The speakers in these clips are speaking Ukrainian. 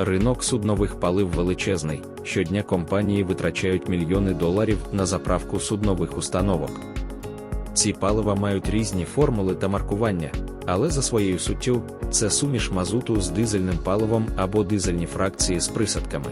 Ринок суднових палив величезний. Щодня компанії витрачають мільйони доларів на заправку суднових установок. Ці палива мають різні формули та маркування, але за своєю суттю це суміш мазуту з дизельним паливом або дизельні фракції з присадками.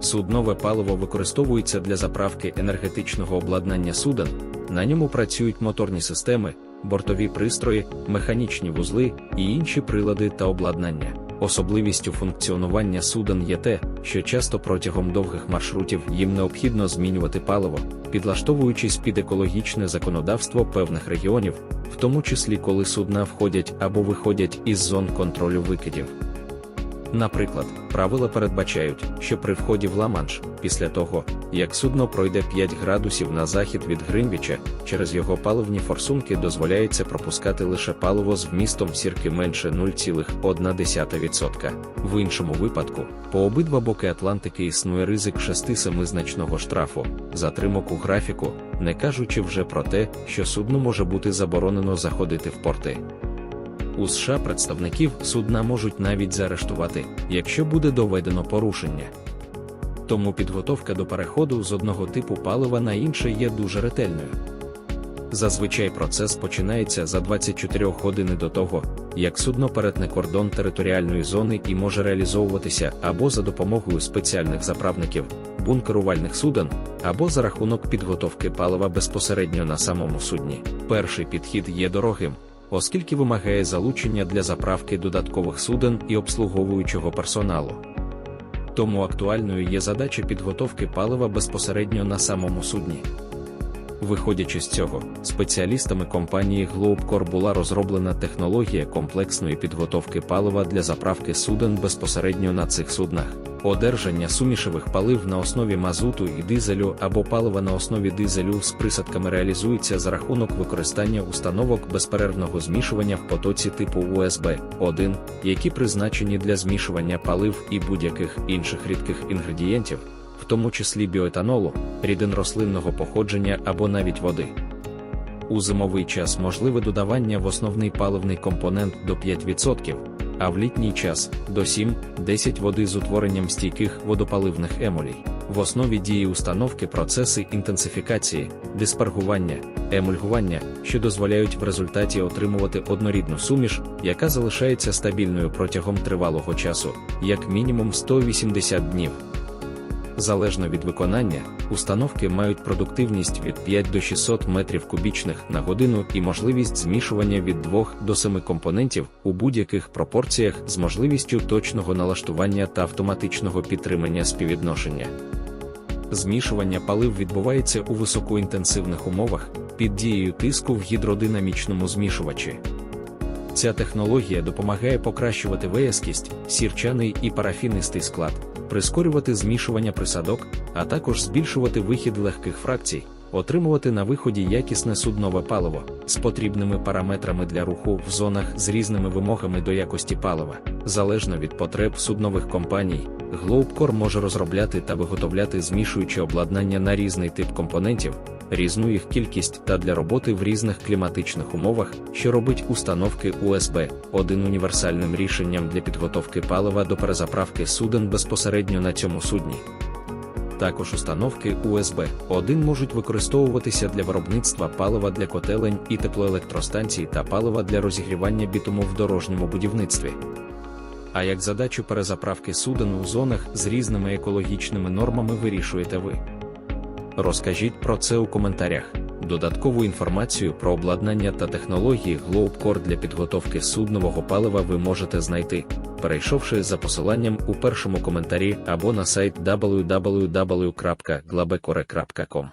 Суднове паливо використовується для заправки енергетичного обладнання суден, на ньому працюють моторні системи, бортові пристрої, механічні вузли і інші прилади та обладнання. Особливістю функціонування суден є те, що часто протягом довгих маршрутів їм необхідно змінювати паливо, підлаштовуючись під екологічне законодавство певних регіонів, в тому числі коли судна входять або виходять із зон контролю викидів. Наприклад, правила передбачають, що при вході в Ла-Манш, після того, як судно пройде 5 градусів на захід від Гринвіча, через його паливні форсунки дозволяється пропускати лише паливо з вмістом сірки менше 0,1%. В іншому випадку, по обидва боки Атлантики існує ризик 6-7 значного штрафу, затримок у графіку, не кажучи вже про те, що судну може бути заборонено заходити в порти. У США представників судна можуть навіть заарештувати, якщо буде доведено порушення. Тому підготовка до переходу з одного типу палива на інше є дуже ретельною. Зазвичай процес починається за 24 години до того, як судно перетне кордон територіальної зони і може реалізовуватися або за допомогою спеціальних заправників, бункерувальних суден, або за рахунок підготовки палива безпосередньо на самому судні. Перший підхід є дорогим оскільки вимагає залучення для заправки додаткових суден і обслуговуючого персоналу. Тому актуальною є задача підготовки палива безпосередньо на самому судні. Виходячи з цього, спеціалістами компанії Globecore була розроблена технологія комплексної підготовки палива для заправки суден безпосередньо на цих суднах. Одержання сумішевих палив на основі мазуту і дизелю або палива на основі дизелю з присадками реалізується за рахунок використання установок безперервного змішування в потоці типу USB 1, які призначені для змішування палив і будь-яких інших рідких інгредієнтів, в тому числі біоетанолу, рідин рослинного походження або навіть води. У зимовий час можливе додавання в основний паливний компонент до 5% а в літній час до 7-10 води з утворенням стійких водопаливних емолій. В основі дії установки процеси інтенсифікації, диспаргування, емульгування, що дозволяють в результаті отримувати однорідну суміш, яка залишається стабільною протягом тривалого часу, як мінімум 180 днів. Залежно від виконання, установки мають продуктивність від 5 до 600 метрів кубічних на годину і можливість змішування від 2 до 7 компонентів у будь-яких пропорціях з можливістю точного налаштування та автоматичного підтримання співвідношення. Змішування палив відбувається у високоінтенсивних умовах під дією тиску в гідродинамічному змішувачі. Ця технологія допомагає покращувати виязкість, сірчаний і парафінистий склад прискорювати змішування присадок, а також збільшувати вихід легких фракцій, отримувати на виході якісне суднове паливо з потрібними параметрами для руху в зонах з різними вимогами до якості палива. Залежно від потреб суднових компаній, Globcore може розробляти та виготовляти змішуюче обладнання на різний тип компонентів різну їх кількість та для роботи в різних кліматичних умовах, що робить установки USB один універсальним рішенням для підготовки палива до перезаправки суден безпосередньо на цьому судні. Також установки USB 1 можуть використовуватися для виробництва палива для котелень і теплоелектростанцій та палива для розігрівання бітуму в дорожньому будівництві. А як задачу перезаправки суден у зонах з різними екологічними нормами вирішуєте ви? Розкажіть про це у коментарях. Додаткову інформацію про обладнання та технології GlobeCore для підготовки суднового палива ви можете знайти, перейшовши за посиланням у першому коментарі або на сайт www.glabecore.com.